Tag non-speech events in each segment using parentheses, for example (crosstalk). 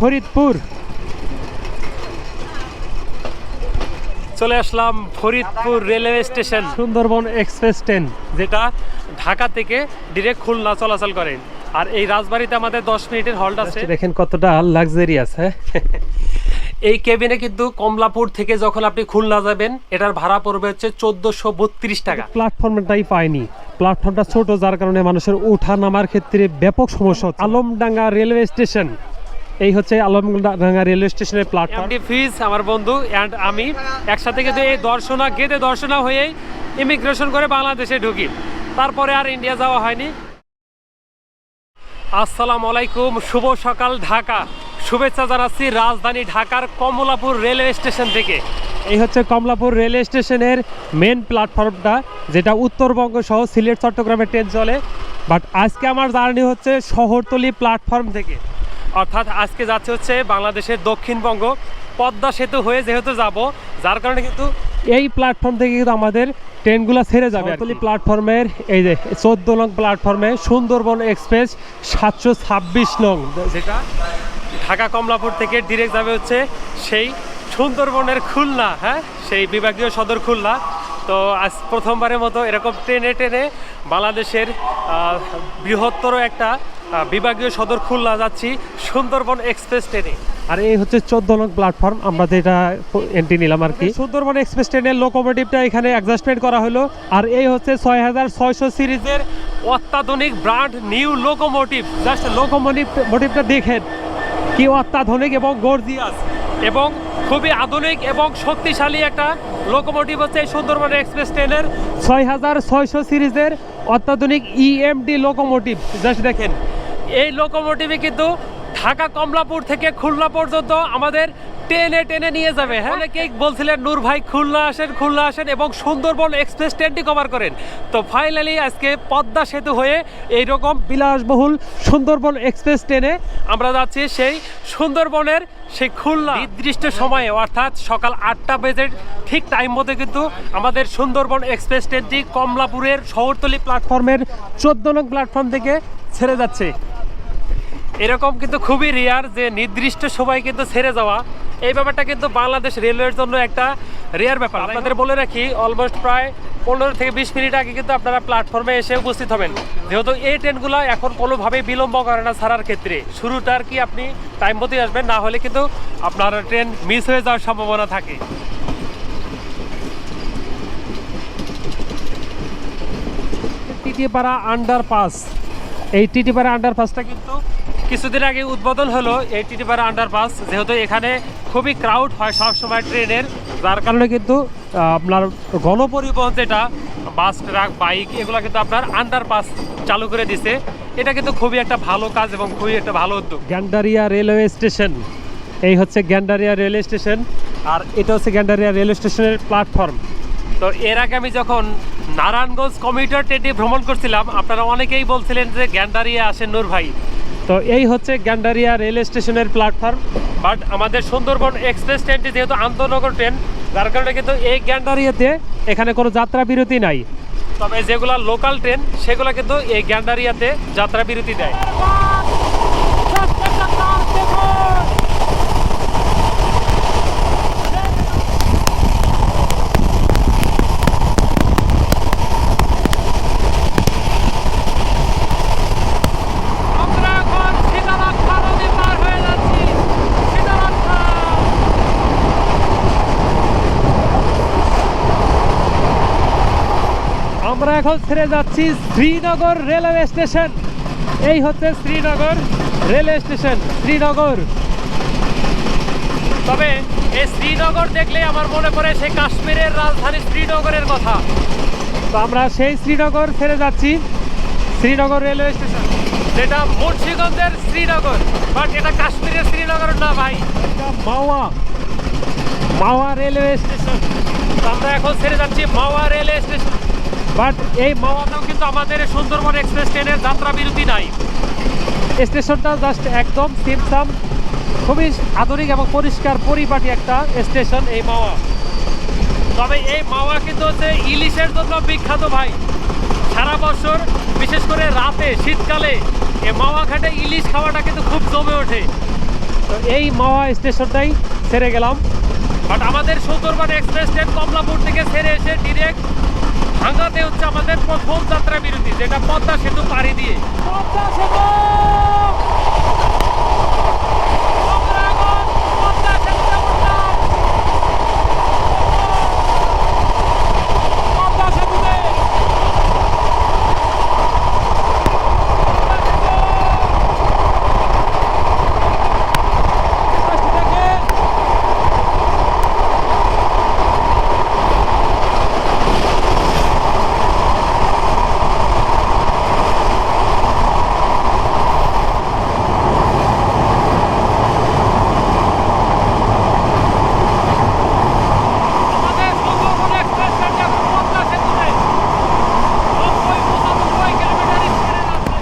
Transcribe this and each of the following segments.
ফরিদপুর। চলে আসলাম Faridpur railway station. Sundarban express train. যেটা ঢাকা থেকে ডিরেক্ট খুলনা চলাচল করে। আর এই রাজবাড়িতে আমাদের দশ মিনিটের হল্ট আছে। দেখেন কতটা লাক্সারিয়াস হ্যাঁ? (laughs) এই কেবিনে কিন্তু কমলাপুর থেকে যখন আপনি খুলনা যাবেন এটার ভাড়া পড়বে হচ্ছে চোদ্দশো বত্রিশ টাকা। প্ল্যাটফর্মটাই পাইনি। প্ল্যাটফর্মটা ছোট যার কারণে মানুষের ওঠা নামার ক্ষেত্রে ব্যাপক সমস্যা আলমডাঙ্গা রেলওয়ে স্টেশন। এই হচ্ছে আলমডাঙ্গা রেলওয়ে স্টেশনের প্ল্যাটফর্ম ফিজ আমার বন্ধু অ্যান্ড আমি একসাথে কিন্তু এই দর্শনা গেদে দর্শনা হয়েই ইমিগ্রেশন করে বাংলাদেশে ঢুকি। তারপরে আর ইন্ডিয়া যাওয়া হয়নি। আসসালামু আলাইকুম শুভ সকাল ঢাকা। শুভেচ্ছা জানাচ্ছি রাজধানী ঢাকার কমলাপুর রেলওয়ে স্টেশন থেকে। এই হচ্ছে কমলাপুর রেলওয়ে স্টেশনের মেন প্ল্যাটফর্মটা যেটা উত্তরবঙ্গ সহ সিলেট চট্টগ্রামের ট্রেন চলে। বাট আজকে আমার জার্নি হচ্ছে শহরতলি প্ল্যাটফর্ম থেকে। অর্থাৎ আজকে যাচ্ছে হচ্ছে বাংলাদেশের দক্ষিণবঙ্গ। পদ্মা সেতু হয়ে যেহেতু যাব যার কারণে কিন্তু এই প্ল্যাটফর্ম থেকে কিন্তু আমাদের ট্রেনগুলো ছেড়ে যাবে প্ল্যাটফর্মের এই যে চোদ্দ নং প্ল্যাটফর্মে সুন্দরবন এক্সপ্রেস সাতশো ছাব্বিশ নং। যেটা ঢাকা কমলাপুর থেকে ডিরেক্ট যাবে হচ্ছে সেই সুন্দরবনের খুলনা হ্যাঁ? সেই বিভাগীয় সদর খুলনা। তো আজ প্রথমবারের মতো এরকম ট্রেনে ট্রেনে বাংলাদেশের বৃহত্তর একটা বিভাগীয় সদর খুলনা যাচ্ছি সুন্দরবন এক্সপ্রেস ট্রেনে। আর এই হচ্ছে চোদ্দ নং প্ল্যাটফর্ম আমরা যেটা এন্ট্রি নিলাম আর কি। সুন্দরবন এক্সপ্রেস ট্রেনের লোকোমোটিভটা এখানে অ্যাডজাস্টমেন্ট করা হলো আর এই হচ্ছে ছয় হাজার ছয়শো সিরিজের অত্যাধুনিক brand new locomotive just locomotive মোটিভটা দেখেন। কি অত্যাধুনিক এবং গর্জিয়াস। এবং খুবই আধুনিক এবং শক্তিশালী একটা লোকোমোটিভ হচ্ছে এই সুন্দরবন এক্সপ্রেস ট্রেনের ছয় হাজার ছয়শো সিরিজের অত্যাধুনিক ইএমডি লোকোমোটিভ জাস্ট দেখেন। এই লোকোমোটিভে কিন্তু ঢাকা কমলাপুর থেকে খুলনা পর্যন্ত আমাদের টেনে টেনে নিয়ে যাবে হ্যাঁ? অনেকেই বলছিলেন, নূর ভাই, খুলনা আসেন খুলনা আসেন এবং সুন্দরবন এক্সপ্রেস ট্রেনটি কভার করেন। তো ফাইনালি আজকে পদ্মা সেতু হয়ে এইরকম বিলাসবহুল সুন্দরবন এক্সপ্রেস ট্রেনে আমরা যাচ্ছি সেই সুন্দরবনের সেই খুলনা নির্দিষ্ট সময়ে, অর্থাৎ সকাল আটটা বেজে ঠিক টাইম মতো কিন্তু আমাদের সুন্দরবন এক্সপ্রেস ট্রেনটি কমলাপুরের শহরতলি প্ল্যাটফর্মের চোদ্দ নং প্ল্যাটফর্ম থেকে ছেড়ে যাচ্ছে। এরকম কিন্তু খুবই রেয়ার যে নির্দিষ্ট সময় কিন্তু ছেড়ে যাওয়া এই ব্যাপারটা কিন্তু বাংলাদেশ রেলওয়ের জন্য একটা রেয়ার ব্যাপার। আপনাদের বলে রাখি অলমোস্ট প্রায় পনেরো থেকে বিশ মিনিট আগে কিন্তু আপনারা প্ল্যাটফর্মে এসে উপস্থিত হবেন। যেহেতু এই ট্রেনগুলো এখন কোনোভাবেই বিলম্ব করে না ছাড়ার ক্ষেত্রে। শুরুটা আর কি আপনি টাইম মতোই আসবেন না হলে কিন্তু আপনার ট্রেন মিস হয়ে যাওয়ার সম্ভাবনা থাকে। টিটিপাড়া আন্ডারপাস এই টিটিপাড়া আন্ডারপাসটা কিন্তু কিছুদিন আগে উদ্বোধন হলো এই টিটিপাড়া আন্ডারপাস যেহেতু এখানে খুবই ক্রাউড হয় সবসময় ট্রেনের যার কারণে কিন্তু আপনার গণপরিবহন যেটা বাস ট্রাক বাইক এগুলো কিন্তু আপনার আন্ডারপাস চালু করে দিছে। এটা কিন্তু খুবই একটা ভালো কাজ এবং খুবই একটা ভালো উদ্যোগ। গ্যান্ডারিয়া রেলওয়ে স্টেশন এই হচ্ছে গ্যান্ডারিয়া রেলওয়ে স্টেশন আর এটা হচ্ছে গ্যান্ডারিয়া রেলওয়ে স্টেশনের প্ল্যাটফর্ম তো এর আগে আমি যখন নারায়ণগঞ্জ কমিউটার ট্রেনটি ভ্রমণ করছিলাম আপনারা অনেকেই বলছিলেন যে গ্যান্ডারিয়া আসেন নূর ভাই। তো এই হচ্ছে গ্যান্ডারিয়া রেল স্টেশনের প্ল্যাটফর্ম বাট আমাদের সুন্দরবন এক্সপ্রেস ট্রেনটি যেহেতু আন্তনগর ট্রেন যার কারণে কিন্তু এই গ্যান্ডারিয়াতে এখানে কোনো যাত্রা বিরতি নাই। তবে যেগুলো লোকাল ট্রেন সেগুলো কিন্তু এই গ্যান্ডারিয়াতে যাত্রা বিরতি দেয় আমরা এখন সীতারাক্ষা নদী পার হয়ে যাচ্ছি সীতারাক্ষা আমরা এখন ছেড়ে যাচ্ছি শ্রীনগর রেলওয়ে স্টেশন। এই হচ্ছে শ্রীনগর রেলওয়ে স্টেশন শ্রীনগর। তবে এই শ্রীনগর দেখলে আমার মনে পড়ে সেই কাশ্মীরের রাজধানী শ্রীনগরের কথা। তো আমরা সেই শ্রীনগর ছেড়ে যাচ্ছি শ্রীনগর রেলওয়ে স্টেশন। যেটা মুন্সিগঞ্জের শ্রীনগর বাট এটা কাশ্মীরের শ্রীনগর না ভাই। এটা মাওয়া মাওয়া রেলওয়ে স্টেশন। আমরা এখন ছেড়ে যাচ্ছি মাওয়া রেলওয়ে স্টেশন। বাট এই মাওয়াতেও কিন্তু আমাদের সুন্দরবন এক্সপ্রেস ট্রেনের যাত্রা বিরতি নাই। স্টেশনটা জাস্ট একদম সিমসাম, খুবই আধুনিক এবং পরিষ্কার পরিপাটি একটা স্টেশন এই মাওয়া। তবে এই মাওয়া কিন্তু হচ্ছে ইলিশের জন্য বিখ্যাত ভাই। সারা বছর, বিশেষ করে রাতে, শীতকালে, এই মাওয়া ঘাটে ইলিশ খাওয়াটা কিন্তু খুব জমে ওঠে। তো এই মাওয়া স্টেশনটাই ছেড়ে গেলাম। বাট আমাদের সুন্দরবন এক্সপ্রেস ট্রেন কমলাপুর থেকে ছেড়ে এসে ডিরেক্ট ভাঙ্গাতে হচ্ছে আমাদের প্রথম যাত্রা বিরতি যেটা পদ্মা সেতু পাড়ি দিয়ে। পদ্মা সেতু অগ্রাগত পদ্মা সেতুতে উঠলাম। পদ্মা সেতুতে। পদ্মা সেতু। দেখেন। আমাদের সুন্দরবন এক্সপ্রেস ট্রেন এখন পদ্মা সেতুতে নব্বই পঁচানব্বই কিলোমিটার স্পিডে যাচ্ছে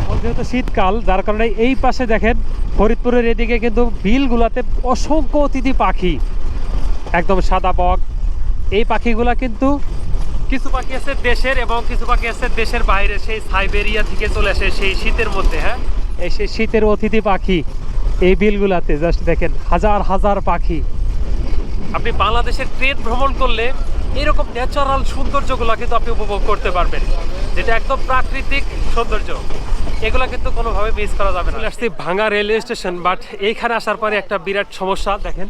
এখন যেহেতু শীতকাল, যার কারণে এই পাশে দেখেন ফরিদপুরের এদিকে কিন্তু বিলগুলাতে অসংখ্য অতিথি পাখি, একদম সাদা বক। এই পাখিগুলা কিন্তু কিছু পাখি আছে দেশের এবং কিছু পাখি আছে দেশের বাইরে, সেই সাইবেরিয়া থেকে চলে আসে সেই শীতের মধ্যে হ্যাঁ? এই সেই শীতের অতিথি পাখি এই বিলগুলাতে, জাস্ট দেখেন হাজার হাজার পাখি। আপনি বাংলাদেশের ট্রেন ভ্রমণ করলে এরকম ন্যাচারাল সৌন্দর্যগুলো কিন্তু আপনি উপভোগ করতে পারবেন, যেটা একদম প্রাকৃতিক সৌন্দর্য। এগুলো কিন্তু কোনোভাবে মিস করা যাবে না। আসছি ভাঙা রেলওয়ে স্টেশন বাট এইখানে আসার পরে একটা বিরাট সমস্যা, দেখেন।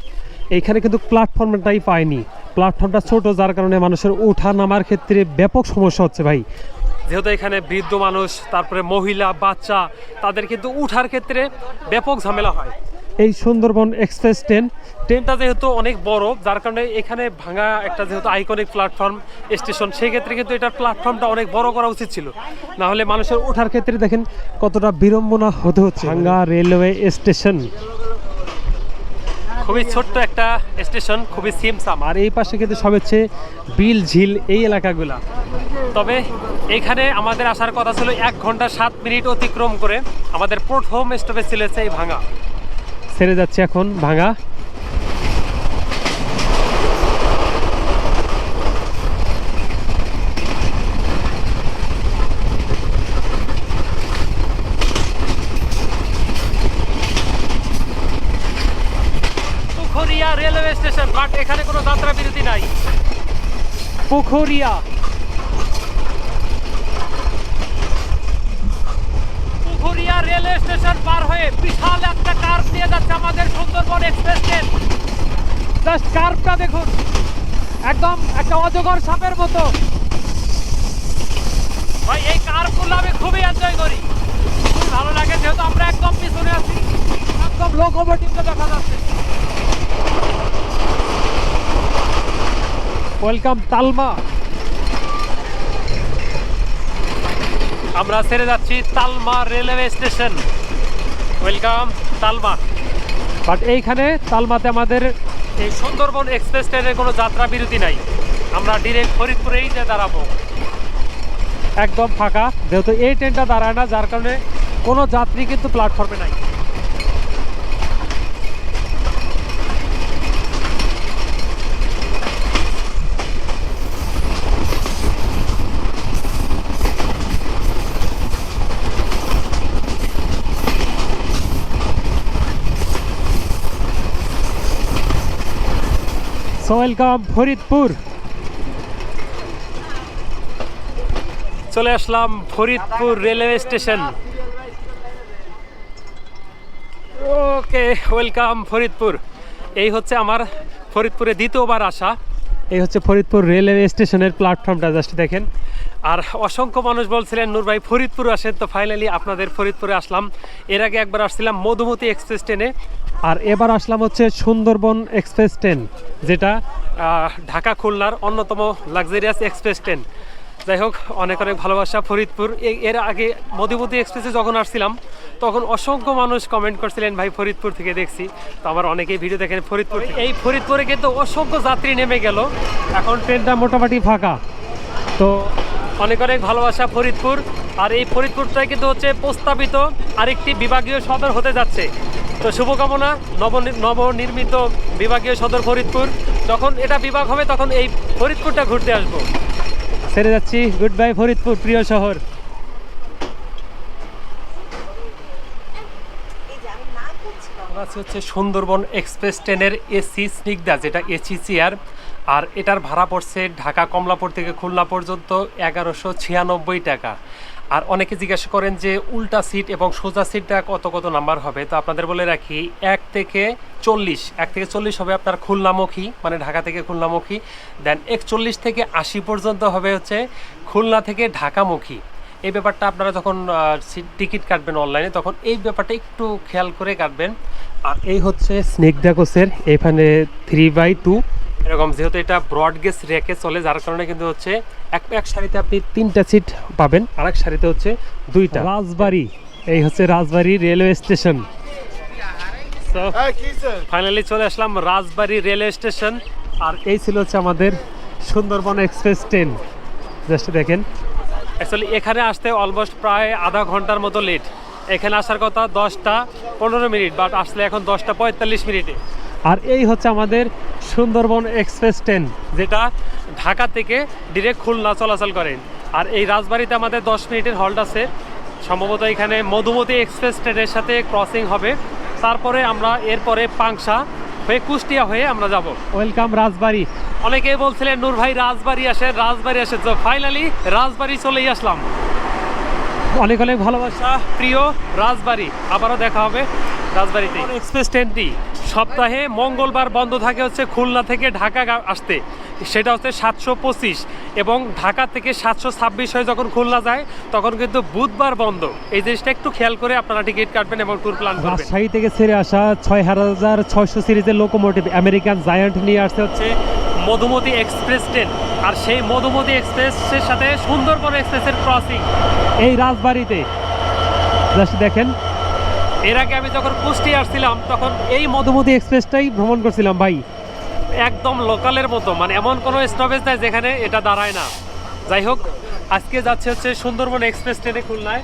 এইখানে কিন্তু প্ল্যাটফর্মটাই পায়নি। প্ল্যাটফর্মটা ছোট, যার কারণে মানুষের ওঠা নামার ক্ষেত্রে ব্যাপক সমস্যা হচ্ছে ভাই। যেহেতু এখানে বৃদ্ধ মানুষ, তারপরে মহিলা, বাচ্চা, তাদের কিন্তু উঠার ক্ষেত্রে ব্যাপক ঝামেলা হয়। এই সুন্দরবন এক্সপ্রেস ট্রেন। ট্রেনটা যেহেতু অনেক বড় যার কারণে এখানে ভাঙা একটা যেহেতু আইকনিক প্ল্যাটফর্ম স্টেশন সেই ক্ষেত্রে কিন্তু এটার প্ল্যাটফর্মটা অনেক বড় করা উচিত ছিল। না হলে মানুষের ওঠার ক্ষেত্রে দেখেন কতটা বিড়ম্বনা হতে হচ্ছে। ভাঙ্গা রেলওয়ে স্টেশন। খুবই ছোট্ট একটা স্টেশন খুবই সিমসাম। আর এই পাশে কিন্তু সব হচ্ছে বিল ঝিল এই এলাকাগুলা। তবে এখানে আমাদের আসার কথা ছিল এক ঘণ্টা সাত মিনিট অতিক্রম করে আমাদের প্রথম স্টপেজ ছিল এই ভাঙা। ছেড়ে যাচ্ছে এখন, ভাঙা। পুখরিয়া রেলওয়ে স্টেশন এখানে কোনো নাই। রেলওয়ে স্টেশন পার হয়ে বিশাল একটা যাচ্ছে আমাদের সুন্দরবন এক্সপ্রেস ট্রেন জাস্ট কার্ভটা দেখুন। একদম একটা অজগর সাপের মতো। ভাই, এই কার্ভগুলো আমি খুবই এনজয় করি। খুবই ভালো লাগে, যেহেতু আমরা একদম পিছনে আছি। একদম দেখা যাচ্ছে। ওয়েলকাম তালমা আমরা ছেড়ে যাচ্ছি Talma railway station welcome Talma but এইখানে তালমাতে আমাদের এই সুন্দরবন এক্সপ্রেস ট্রেনের কোনো যাত্রা বিরতি নাই। আমরা ডিরেক্ট ফরিদপুরেই যে দাঁড়াবো। একদম ফাঁকা, যেহেতু এই ট্রেনটা দাঁড়ায় না, যার কারণে কোনো যাত্রী কিন্তু প্ল্যাটফর্মে নাই। So welcome Faridpur. চলে আসলাম Faridpur railway station. Okay, welcome Faridpur. এই হচ্ছে আমার ফরিদপুরে দ্বিতীয়বার আসা। এই হচ্ছে ফরিদপুর রেলওয়ে স্টেশনের প্ল্যাটফর্মটা, জাস্ট দেখেন। আর অসংখ্য মানুষ বলছিলেন, নূর ভাই, ফরিদপুর আসেন। তো ফাইনালি আপনাদের ফরিদপুরে আসলাম। এর আগে একবার আসছিলাম মধুমতি এক্সপ্রেস ট্রেনে। আর এবার আসলাম হচ্ছে সুন্দরবন এক্সপ্রেস ট্রেন, যেটা ঢাকা খুলনার অন্যতম লাক্সারিয়াস এক্সপ্রেস ট্রেন। যাই হোক, অনেক অনেক ভালোবাসা ফরিদপুর। এর আগে মধুমতি এক্সপ্রেসে যখন আসছিলাম, তখন অসংখ্য মানুষ কমেন্ট করছিলেন, ভাই, ফরিদপুর থেকে দেখছি। তো আমার অনেকেই ভিডিও দেখেন ফরিদপুর এই ফরিদপুরে কিন্তু অসংখ্য যাত্রী নেমে গেল। এখন ট্রেনটা মোটামুটি ফাঁকা। তো অনেক অনেক ভালোবাসা ফরিদপুর। আর এই ফরিদপুরটাই কিন্তু হচ্ছে প্রস্তাবিত আরেকটি বিভাগীয় সদর হতে যাচ্ছে। তো শুভকামনা নব নবনির্মিত বিভাগীয় সদর ফরিদপুর। যখন এটা বিভাগ হবে তখন এই ফরিদপুরটা ঘুরতে আসব। ছেড়ে যাচ্ছি। গুড বাই ফরিদপুর প্রিয় শহর। হচ্ছে সুন্দরবন এক্সপ্রেস ট্রেনের এসি স্নিগ্ধা যেটা এসি চেয়ার আর এটার ভাড়া পড়ছে ঢাকা কমলাপুর থেকে খুলনা পর্যন্ত এগারোশো ছিয়ানব্বই টাকা। আর অনেকে জিজ্ঞাসা করেন যে উল্টা সিট এবং সোজা সিটটা কত কত নাম্বার হবে? তো আপনাদের বলে রাখি, এক থেকে চল্লিশ, এক থেকে চল্লিশ হবে আপনার খুলনামুখী মানে ঢাকা থেকে খুলনামুখী, দেন একচল্লিশ থেকে আশি পর্যন্ত হবে হচ্ছে খুলনা থেকে ঢাকামুখী। এই ব্যাপারটা আপনারা যখন টিকিট কাটবেন অনলাইনে, তখন এই ব্যাপারটা একটু খেয়াল করে কাটবেন। আর এই হচ্ছে স্নেকডা কোচের এখানে থ্রি বাই টু। এরকম যেহেতু এটা ব্রড গেজ রেকে চলে যার কারণে কিন্তু হচ্ছে এক এক শাড়িতে আপনি তিনটা সিট পাবেন আর এক শাড়িতে হচ্ছে দুইটা। রাজবাড়ি এই হচ্ছে রাজবাড়ি রেলওয়ে স্টেশন তো ফাইনালি চলে আসলাম রাজবাড়ি রেলওয়ে স্টেশন আর এই ছিল হচ্ছে আমাদের সুন্দরবন এক্সপ্রেস ট্রেন জাস্ট দেখেন। অ্যাকচুয়ালি এখানে আসতে অলমোস্ট প্রায় আধা ঘণ্টার মতো লেট এখানে আসার কথা দশটা পনেরো মিনিট বাট আসলে এখন দশটা পঁয়তাল্লিশ মিনিটে। আর এই হচ্ছে আমাদের সুন্দরবন এক্সপ্রেস ট্রেন যেটা ঢাকা থেকে ডিরেক্ট খুলনা চলাচল করে। আর এই রাজবাড়িতে আমাদের দশ মিনিটের হল্ট আছে। সম্ভবত এখানে মধুমতি এক্সপ্রেস ট্রেনের সাথে ক্রসিং হবে। তারপরে আমরা এরপরে পাংশা হয়ে কুষ্টিয়া হয়ে আমরা যাব। ওয়েলকাম রাজবাড়ি। অনেকেই বলছিলেন নূর ভাই রাজবাড়ি আসে রাজবাড়ি আসে তো ফাইনালি রাজবাড়ি চলেই আসলাম। অনেক অনেক ভালোবাসা। প্রিয় রাজবাড়ি আবারও দেখা হবে রাজবাড়িতে। এক্সপ্রেস ট্রেনটি সপ্তাহে মঙ্গলবার বন্ধ থাকে হচ্ছে খুলনা থেকে ঢাকা আসতে। সেটা হচ্ছে সাতশো পঁচিশ এবং ঢাকা থেকে সাতশো ছাব্বিশ হয়ে যখন খুলনা যায় তখন কিন্তু বুধবার বন্ধ। এই জিনিসটা একটু খেয়াল করে আপনারা টিকিট কাটবেন এবং ট্যুর প্ল্যান করবেন। রাজশাহী থেকে ছেড়ে আসা ছয় হাজার ছয়শো সিরিজের লোকোমোটিভ আমেরিকান জায়ান্ট নিয়ে আসছে হচ্ছে। মধুমতি এক্সপ্রেস ট্রেন আর সেই মধুমতি এক্সপ্রেসের সাথে সুন্দরবন এক্সপ্রেসের ক্রসিং এই রাজবাড়িতে জাস্ট দেখেন। এর আগে আমি যখন কুষ্টিয়া আসছিলাম তখন এই মধুমতি এক্সপ্রেসটাই ভ্রমণ করছিলাম ভাই। একদম লোকালের মতো মানে এমন কোনো স্টপেজ নাই যেখানে এটা দাঁড়ায় না। যাই হোক আজকে যাচ্ছে হচ্ছে সুন্দরবন এক্সপ্রেস ট্রেনে খুলনায়।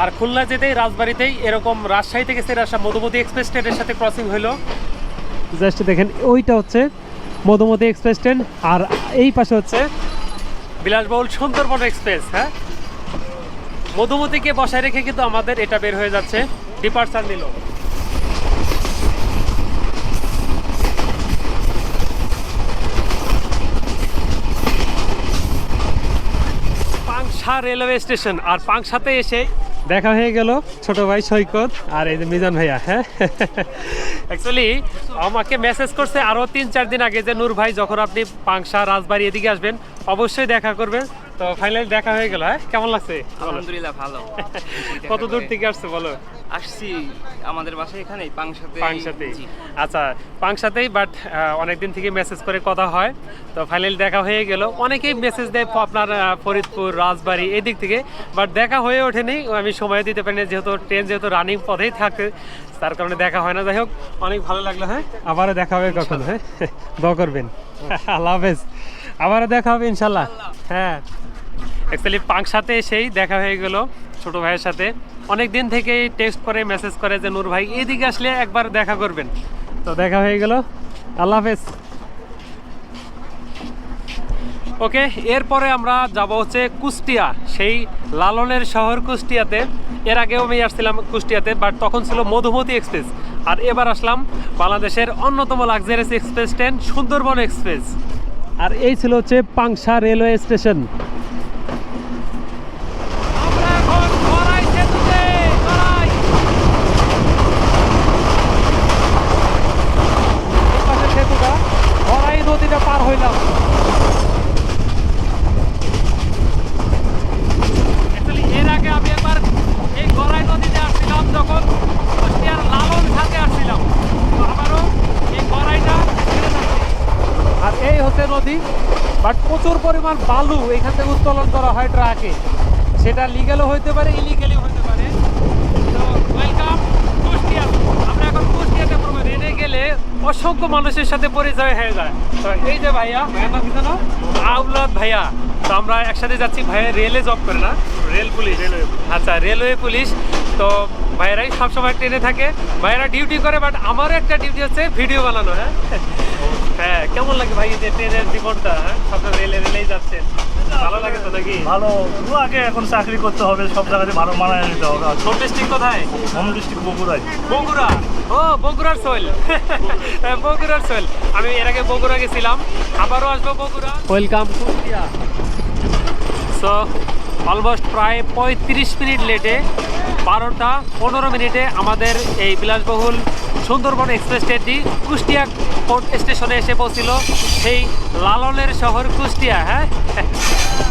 আর খুলনা যেতেই রাজবাড়িতেই এরকম রাজশাহী থেকে ছেড়ে আসা মধুমতি এক্সপ্রেস ট্রেনের সাথে ক্রসিং হলো। জাস্ট দেখেন ওইটা হচ্ছে মধুমতি এক্সপ্রেস ট্রেন আর এই পাশে হচ্ছে বিলাসবহুল সুন্দরবন এক্সপ্রেস হ্যাঁ? মধুমতিকে বসায় রেখে কিন্তু আমাদের এটা বের হয়ে যাচ্ছে। ডিপার্চার নিল। পাংশা রেলওয়ে স্টেশন, আর পাংশাতে এসে দেখা হয়ে গেল ছোট ভাই সৈকত আর এই যে মিজান ভাইয়া হ্যাঁ? অ্যাকচুয়ালি আমাকে মেসেজ করছে আরও তিন চার দিন আগে যে নূর ভাই যখন আপনি পাংশা, রাজবাড়ি এদিকে আসবেন, অবশ্যই দেখা করবেন। তো ফাইনালি দেখা হয়ে গেল হ্যাঁ? কেমন লাগছে। আলহামদুলিল্লাহ ভালো। (laughs) কত দূর থেকে আসছে বলো? আসছি আমাদের বাসায় এখানেই পাংশাতে পাংশাতেই। আচ্ছা পাংশাতেই বাট অনেকদিন থেকে মেসেজ করে কথা হয়। তো ফাইনালি দেখা হয়ে গেল। অনেকেই মেসেজ দেয় আপনার ফরিদপুর রাজবাড়ি এই দিক থেকে। বাট দেখা হয়ে ওঠেনি। আমি সময় দিতে পারিনি যেহেতু ট্রেন যেহেতু রানিং পথেই থাকে তার কারণে দেখা হয় না। যাই হোক অনেক ভালো লাগল হ্যাঁ? আবারও দেখা হবে কখন হ্যাঁ? (laughs) দোয়া করবেন। (laughs) আল্লাহ হাফেজ। আবারও দেখা হবে ইনশাল্লাহ। হ্যাঁ। অ্যাকচুয়ালি পাংশাতে এসেই দেখা হয়ে গেল ছোট ভাইয়ের সাথে। অনেক দিন থেকেই টেক্সট করে মেসেজ করে যে নূর ভাই এদিকে আসলে একবার দেখা করবেন। তো দেখা হয়ে গেল। আল্লাহ হাফেজ। ওকে এরপরে আমরা যাব হচ্ছে কুষ্টিয়া। সেই লালনের শহর কুষ্টিয়াতে। এর আগেও আমি আসছিলাম কুষ্টিয়াতে বাট তখন ছিল মধুমতি এক্সপ্রেস। আর এবার আসলাম বাংলাদেশের অন্যতম luxurious express train Sundarban express. আর এই ছিল হচ্ছে পাংশা রেলওয়ে স্টেশন আমরা এখন গড়াই সেতুতে গড়াই এই পাশে সেতুটা গড়াই নদীটা পার হইলাম Actually, এর আগে আমি একবার এই গড়াই নদীতে আসছিলাম যখন কুষ্টিয়ার লালন ঘাটে আসছিলাম তো আবারও এই গড়াইটা ফিরে যাচ্ছি। আর এই হচ্ছে নদী বাট প্রচুর পরিমাণ বালু এখান থেকে উত্তোলন করা হয় ট্রাকে। সেটা লিগ্যালও হইতে পারে ইলিগ্যালিও হইতে পারে। তো ওয়েলকাম কুষ্টিয়া। আমরা এখন কুষ্টিয়াতে প্রবেশ এনে গেলে অসংখ্য মানুষের সাথে পরিচয় হয়ে যায়। তো এই যে ভাইয়া ভাইয়ার নাম কি আউলাদ ভাইয়া। তো আমরা একসাথে যাচ্ছি। ভাইয়া রেলে জব করে না? রেল পুলিশ আচ্ছা রেলওয়ে পুলিশ তো ভাইয়েরাই সবসময় ট্রেনে থাকে। ভাইয়েরা ডিউটি করে বাট আমারও একটা ডিউটি হচ্ছে ভিডিও বানানো হ্যাঁ? হ্যাঁ কেমন লাগে ভাই যে ট্রেনের জীবনটা হ্যাঁ? সবসময় রেলে রেলেই যাচ্ছেন ভালো লাগে তো নাকি? ভালো। আগে এখন চাকরি করতে হবে সব জায়গাতে ভালো মানায় নিতে হবে। হোম ডিস্ট্রিক্ট কোথায়? হোম ডিস্ট্রিক্ট বগুড়ায়। বগুড়া। ও বগুড়ার সোল বগুড়ার সোল আমি এর আগে বগুড়া গেছিলাম আবারও আসব Bogura. Welcome Kushtia so almost প্রায় পঁয়ত্রিশ মিনিট লেটে বারোটা পনেরো মিনিটে আমাদের এই বিলাসবহুল সুন্দরবন এক্সপ্রেস ট্রেনটি কুষ্টিয়া পোর্ট স্টেশনে এসে পৌঁছিল। সেই লালনের শহর কুষ্টিয়া হ্যাঁ?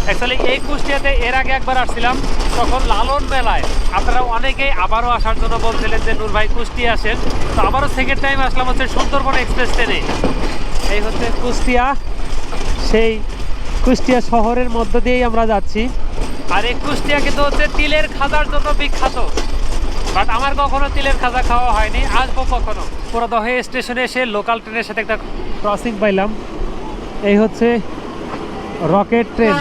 অ্যাকচুয়ালি এই কুষ্টিয়াতে এর আগে একবার আসছিলাম, তখন লালন মেলায়। আপনারা অনেকেই আবারও আসার জন্য বলছিলেন যে, নূর ভাই, কুষ্টিয়া আসেন। তো আবারও সেকেন্ড টাইম আসলাম হচ্ছে সুন্দরবন এক্সপ্রেস ট্রেনে। এই হচ্ছে কুষ্টিয়া। সেই কুষ্টিয়া শহরের মধ্য দিয়েই আমরা যাচ্ছি। আর এই কুষ্টিয়া কিন্তু হচ্ছে তিলের খাজার জন্য বিখ্যাত। বাট আমার কখনো তিলের খাজা খাওয়া হয়নি আসব কখনো। পুরোদহে স্টেশনে এসে লোকাল ট্রেনের সাথে একটা ক্রসিং পাইলাম। এই হচ্ছে রকেট ট্রেন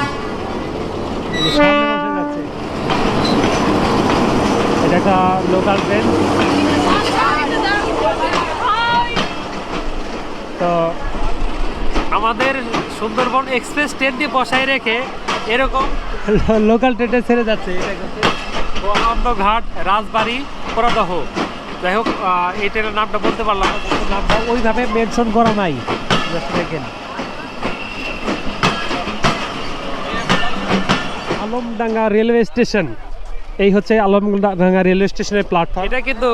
এটা একটা লোকাল ট্রেন তো আমাদের সুন্দরবন এক্সপ্রেস ট্রেনটি বসায় রেখে এরকম (laughs) লোকাল ট্রেনে ছেড়ে যাচ্ছে। এটা ঘাট রাজবাড়ি পরাদহ যাই হোক এই ট্রেনের নামটা বলতে পারলাম নামটা ওইভাবে মেনশন করা নাই। দেখেন। Alamdanga railway station. এই হচ্ছে আলমডাঙ্গা রেলওয়ে স্টেশনের প্ল্যাটফর্ম এটা কিন্তু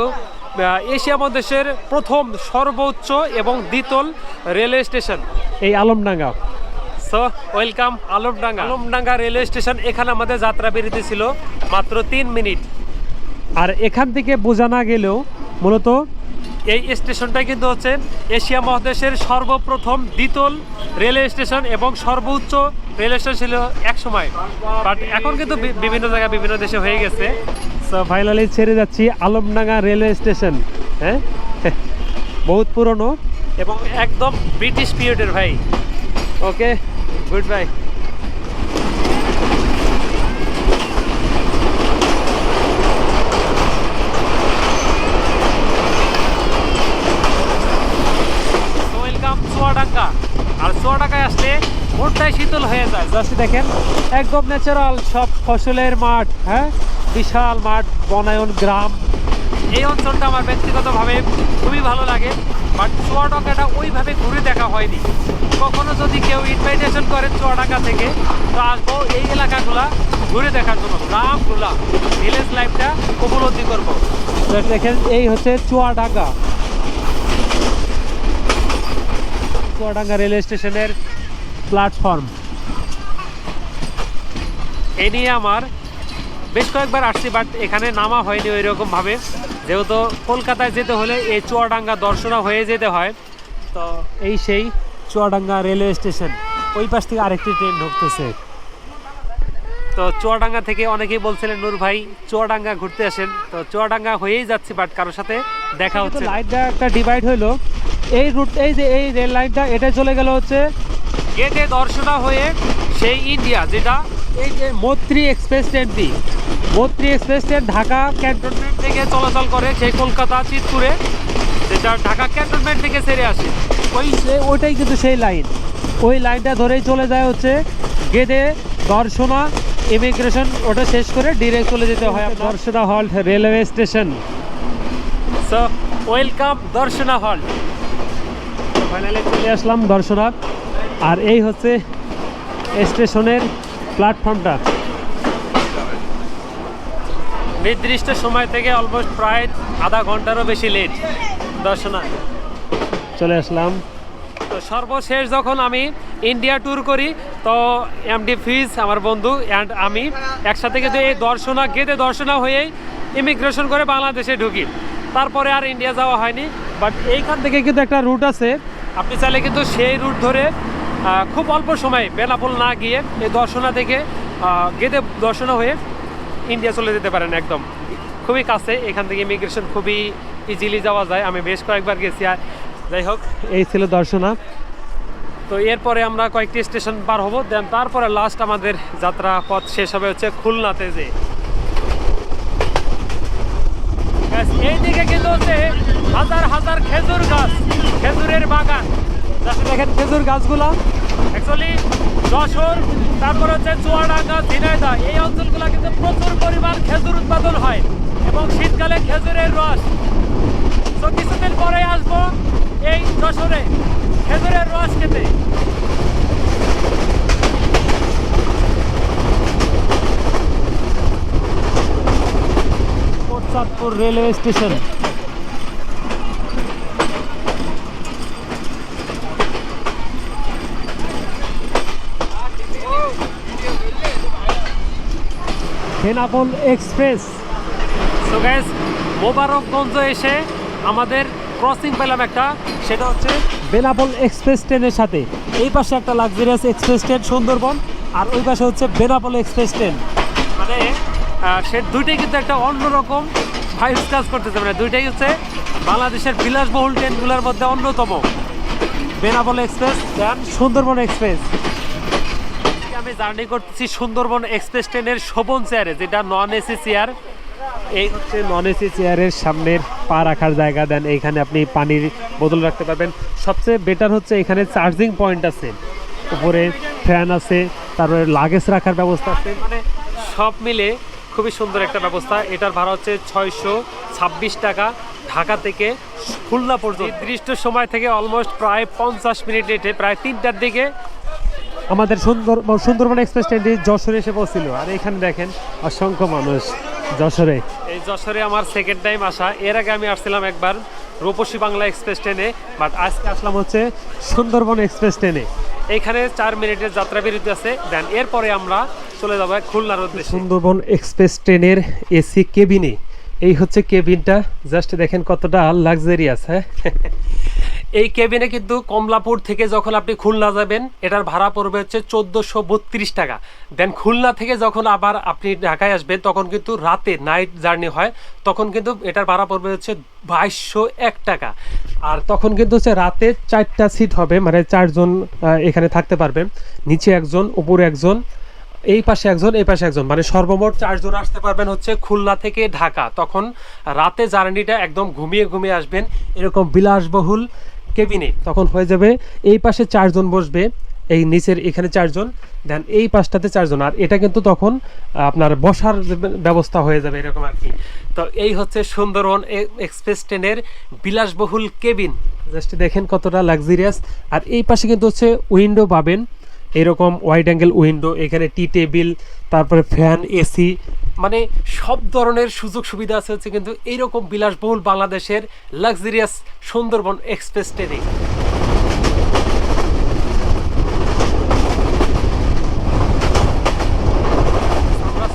এশিয়া মহাদেশের প্রথম সর্বোচ্চ এবং দ্বিতল রেলওয়ে স্টেশন। এই Alamdanga. So welcome Alamdanga Alamdanga railway station এখানে আমাদের যাত্রা বিরতি ছিল মাত্র তিন মিনিট। আর এখান থেকে বোঝা না গেলেও মূলত এই স্টেশনটাই কিন্তু হচ্ছে এশিয়া মহাদেশের সর্বপ্রথম দ্বিতল রেলওয়ে স্টেশন এবং সর্বোচ্চ রেলওয়ে স্টেশন ছিল এক সময় বাট এখন কিন্তু বিভিন্ন জায়গায় বিভিন্ন দেশে হয়ে গেছে। সো ফাইনালি ছেড়ে যাচ্ছি আলমডাঙ্গা রেলওয়ে স্টেশন হ্যাঁ? (laughs) বহুত পুরনো। এবং একদম ব্রিটিশ পিরিয়ডের ভাই। ওকে গুড বাই আর আসলে শীতল হয়ে যায় দেখেন। একদম ন্যাচারাল সব ফসলের মাঠ হ্যাঁ? বিশাল মাঠ, বনায়ন গ্রাম। এই অঞ্চলটা আমার ব্যক্তিগতভাবে খুবই ভালো লাগে। বাট চুয়াডাঙ্গাটা ওইভাবে ঘুরে দেখা হয়নি। কখনো যদি কেউ ইনভাইটেশন করেন চুয়াডাঙ্গা থেকে, তো আসব এই এলাকাগুলা ঘুরে দেখার জন্য। গ্রামগুলা ভিলেজ লাইফটা উপলব্ধি করব। দেখেন, এই হচ্ছে চুয়াডাঙ্গা। চুয়াডাঙ্গা রেলওয়ে স্টেশনের প্ল্যাটফর্ম এ নিয়ে আমার বেশ কয়েকবার আসছি বাট এখানে নামা হয়নি ওই রকমভাবে যেহেতু কলকাতায় যেতে হলে এই চুয়াডাঙ্গা দর্শনা হয়ে যেতে হয়। তো এই সেই চুয়াডাঙ্গা রেলওয়ে স্টেশন ওই পাশ থেকে আরেকটি ট্রেন ঢুকতেছে। তো চুয়াডাঙ্গা থেকে অনেকেই বলছিলেন নূর ভাই চুয়াডাঙ্গা ঘুরতে আসেন। তো চুয়াডাঙ্গা হয়েই যাচ্ছি বাট কারোর সাথে দেখা হচ্ছে লাইনটা একটা ডিভাইড হইল। এই রুট এই যে এই রেল লাইনটা এটা চলে গেল হচ্ছে গেটে দর্শনা হয়ে সেই ইন্ডিয়া যেটা এই যে মৈত্রী এক্সপ্রেস ট্রেনটি মৈত্রী এক্সপ্রেস ট্রেন ঢাকা ক্যান্টনমেন্ট থেকে চলাচল করে সেই কলকাতা চিতপুরে যেটা ঢাকা ক্যান্টনমেন্ট থেকে ছেড়ে আসে। ওই ওইটাই কিন্তু সেই লাইন। ওই লাইনটা ধরেই চলে যায় হচ্ছে গেদে দর্শনা ইমিগ্রেশন ওটা শেষ করে ডিরেক্ট চলে যেতে হয় Darshana halt railway station. So welcome Darshana halt finally চলে আসলাম দর্শনা। আর এই হচ্ছে স্টেশনের প্ল্যাটফর্মটা। নির্দিষ্ট সময় থেকে অলমোস্ট প্রায় আধা ঘন্টারও বেশি লেট দর্শনা। চলে আসলাম। তো সর্বশেষ যখন আমি ইন্ডিয়া ট্যুর করি তো এমডি ফিজ আমার বন্ধু অ্যান্ড আমি একসাথে কিন্তু এই দর্শনা গেদে দর্শনা হয়েই ইমিগ্রেশন করে বাংলাদেশে ঢুকি। তারপরে আর ইন্ডিয়া যাওয়া হয়নি। বাট এইখান থেকে কিন্তু একটা রুট আছে। আপনি চাইলে কিন্তু সেই রুট ধরে খুব অল্প সময় বেনাপোল না গিয়ে এই দর্শনা থেকে গেদে দর্শনা হয়ে ইন্ডিয়া চলে যেতে পারেন একদম। খুবই কাছে, এখান থেকে ইমিগ্রেশন খুবই ইজিলি যাওয়া যায়। আমি বেশ কয়েকবার গেছি, আর যাই হোক, এই ছিল দর্শনা। তো এরপরে আমরা কয়েকটি স্টেশন পার হব, দেন তারপরে লাস্ট আমাদের যাত্রা পথ শেষ হবে হচ্ছে খুলনাতে যে। এইদিকে কিন্তু হচ্ছে হাজার হাজার খেজুর গাছ, খেজুরের বাগান। দেখেন খেজুর গাছগুলো। অ্যাকচুয়ালি যশোর তারপর হচ্ছে চুয়াডাঙ্গা ঝিনাইদা এই অঞ্চলগুলো কিন্তু প্রচুর পরিমাণ খেজুর উৎপাদন হয় এবং শীতকালে খেজুরের রস। তো কিছুদিন পরে আসব এই যশোরে খেজুরের রস খেতে। Chandpur railway station. Benapole express. So gas Mobarakganj এসে আমাদের ক্রসিং পেলাম একটা, সেটা হচ্ছে বেনাপোল এক্সপ্রেস ট্রেনের সাথে। এই পাশে একটা লাক্সারিয়াস এক্সপ্রেস ট্রেন সুন্দরবন, আর ওই পাশে হচ্ছে বেনাপোল এক্সপ্রেস ট্রেন। মানে সে দুইটাই কিন্তু একটা অন্যরকম ভাইবস কাজ করতেছে। মানে দুইটাই হচ্ছে বাংলাদেশের বিলাসবহুল ট্রেনগুলোর মধ্যে অন্যতম। Benapole express then Sundarban express. আমি জার্নি করতেছি সুন্দরবন এক্সপ্রেস ট্রেনের শোভন চেয়ারে যেটা নন এসি চেয়ার এই হচ্ছে নন এসি চেয়ারের সামনের পা রাখার জায়গা। দেন এইখানে আপনি পানির বোতল রাখতে পারবেন। সবচেয়ে বেটার হচ্ছে এখানে চার্জিং পয়েন্ট আছে। উপরে ফ্যান আছে তারপরে লাগেজ রাখার ব্যবস্থা আছে। মানে সব মিলে খুবই সুন্দর একটা ব্যবস্থা। এটার ভাড়া হচ্ছে ছয়শো ছাব্বিশ টাকা। ঢাকা থেকে খুলনা পর্যন্ত। নির্দিষ্ট সময় থেকে অলমোস্ট প্রায় পঞ্চাশ মিনিট লেটে। প্রায় তিনটার দিকে আমাদের সুন্দর সুন্দরবন এক্সপ্রেস ট্রেনটি যশোরে এসে পৌঁছিল। আর এখানে দেখেন অসংখ্য মানুষ যশোরে। এই যশোরে আমার সেকেন্ড টাইম আসা। এর আগে আমি আসছিলাম একবার রূপসী বাংলা এক্সপ্রেস ট্রেনে বাট আজকে আসলাম হচ্ছে সুন্দরবন এক্সপ্রেস ট্রেনে। এইখানে চার মিনিটের যাত্রা বিরতি আছে। দেন এরপরে আমরা চলে যাব খুলনার উদ্দেশ্যে। সুন্দরবন এক্সপ্রেস ট্রেনের এসি কেবিনে। এই হচ্ছে কেবিনটা। জাস্ট দেখেন কতটা লাক্সারিয়াস হ্যাঁ? এই কেবিনে কিন্তু কমলাপুর থেকে যখন আপনি খুলনা যাবেন, এটার ভাড়া পড়বে হচ্ছে চোদ্দোশো বত্রিশ টাকা। দেন খুলনা থেকে যখন আবার আপনি ঢাকায় আসবেন, তখন কিন্তু রাতে নাইট জার্নি হয়, তখন কিন্তু এটার ভাড়া পড়বে হচ্ছে বাইশশো এক টাকা। আর তখন কিন্তু হচ্ছে রাতে চারটা সিট হবে মানে চারজন এখানে থাকতে পারবেন নিচে একজন, উপরে একজন, এই পাশে একজন, এই পাশে একজন। মানে সর্বমোট চারজন আসতে পারবেন হচ্ছে খুলনা থেকে ঢাকা। তখন রাতে জার্নিটা একদম ঘুমিয়ে ঘুমিয়ে আসবেন। এরকম বিলাসবহুল কেবিনে। তখন হয়ে যাবে এই পাশে চারজন বসবে, এই নিচের এখানে চারজন দেন এই পাশটাতে চারজন। আর এটা কিন্তু তখন আপনার বসার ব্যবস্থা হয়ে যাবে এরকম আর কি। তো এই হচ্ছে সুন্দরবন এক্সপ্রেস ট্রেনের বিলাসবহুল কেবিন। জাস্ট দেখেন কতটা লাক্সারিয়াস আর এই পাশে কিন্তু হচ্ছে উইন্ডো পাবেন, এরকম ওয়াইড অ্যাঙ্গেল উইন্ডো এখানে টি টেবিল তারপরে ফ্যান এসি মানে সব ধরনের সুযোগ সুবিধা আছে হচ্ছে কিন্তু এইরকম বিলাসবহুল বাংলাদেশের লাক্সারিয়াস সুন্দরবন এক্সপ্রেস ট্রেনে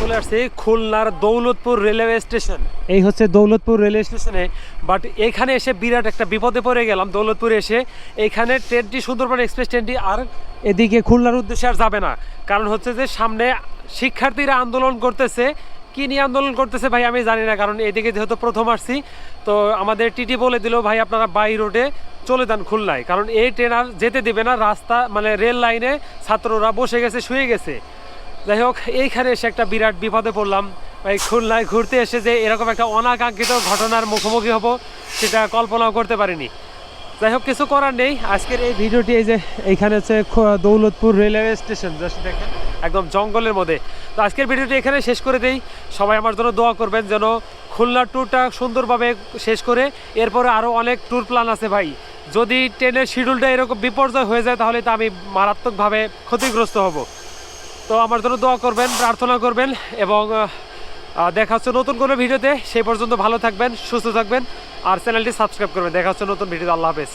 চলে আসছি খুলনার দৌলতপুর রেলওয়ে স্টেশন এই হচ্ছে দৌলতপুর রেলওয়ে স্টেশনে বাট এখানে এসে বিরাট একটা বিপদে পড়ে গেলাম দৌলতপুরে এসে। এখানে ট্রেনটি সুন্দরবন এক্সপ্রেস ট্রেনটি আর এদিকে খুলনার উদ্দেশ্যে আর যাবে না। কারণ হচ্ছে যে সামনে শিক্ষার্থীরা আন্দোলন করতেছে কি নিয়ে আন্দোলন করতেছে ভাই আমি জানি না, কারণ এদিকে যেহেতু প্রথম আসছি, তো আমাদের টিটি বলে দিল, ভাই, আপনারা বাই রোডে চলে যান খুলনায়। কারণ এই ট্রেন আর যেতে দেবে না, রাস্তা মানে রেল লাইনে ছাত্ররা বসে গেছে, শুয়ে গেছে। যাই হোক, এইখানে এসে একটা বিরাট বিপদে পড়লাম। ভাই, খুলনায় ঘুরতে এসে যে এরকম একটা অনাকাঙ্ক্ষিত ঘটনার মুখোমুখি হব, সেটা কল্পনাও করতে পারিনি। যাই হোক, কিছু করার নেই। আজকের এই ভিডিওটি এই যে এইখানে হচ্ছে দৌলতপুর রেলওয়ে স্টেশন, জাস্ট দেখেন, একদম জঙ্গলের মধ্যে। তো আজকের ভিডিওটি এখানে শেষ করে দেই। সবাই আমার জন্য দোয়া করবেন যেন খুলনা ট্যুরটা সুন্দরভাবে শেষ করে। এরপরে আরও অনেক ট্যুর প্ল্যান আছে ভাই। যদি ট্রেনের শিডিউলটা এরকম বিপর্যয় হয়ে যায়, তাহলে তো আমি মারাত্মকভাবে ক্ষতিগ্রস্ত হব। তো আমার জন্য দোয়া করবেন, প্রার্থনা করবেন এবং দেখা হচ্ছে নতুন কোনো ভিডিওতে। সেই পর্যন্ত ভালো থাকবেন, সুস্থ থাকবেন, আর চ্যানেলটি সাবস্ক্রাইব করবেন। দেখা হচ্ছে নতুন ভিডিওতে। আল্লাহ হাফেজ।